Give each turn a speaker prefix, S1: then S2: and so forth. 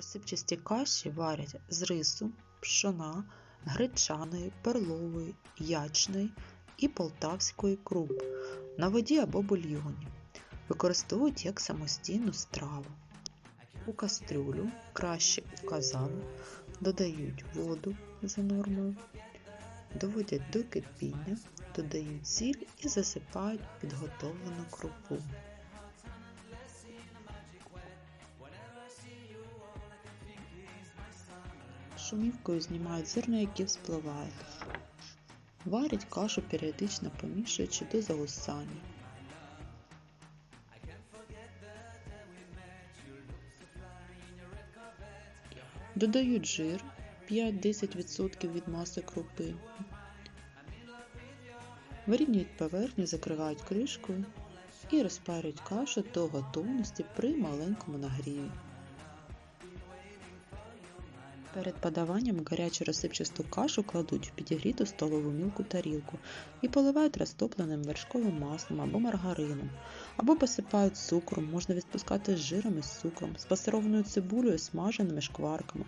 S1: Розсипчасті каші варять з рису, пшона, гречаної, перлової, ячної і полтавської круп на воді або бульйоні. Використовують як самостійну страву. У кастрюлю, краще у казан, додають воду за нормою, доводять до кипіння, додають сіль і засипають підготовлену крупу. Шумівкою знімають зерна, які вспливають. Варять кашу періодично помішуючи до загусання. Додають жир 5-10% від маси крупи. Вирівнюють поверхню, закривають кришкою і розпарюють кашу до готовності при маленькому нагріві. Перед подаванням гарячу розсипчасту кашу кладуть в підігріту столову мілку тарілку і поливають розтопленим вершковим маслом або маргарином, або посипають цукром, можна відпускати з жиром і з цукром, з пасированою цибулею, смаженими шкварками.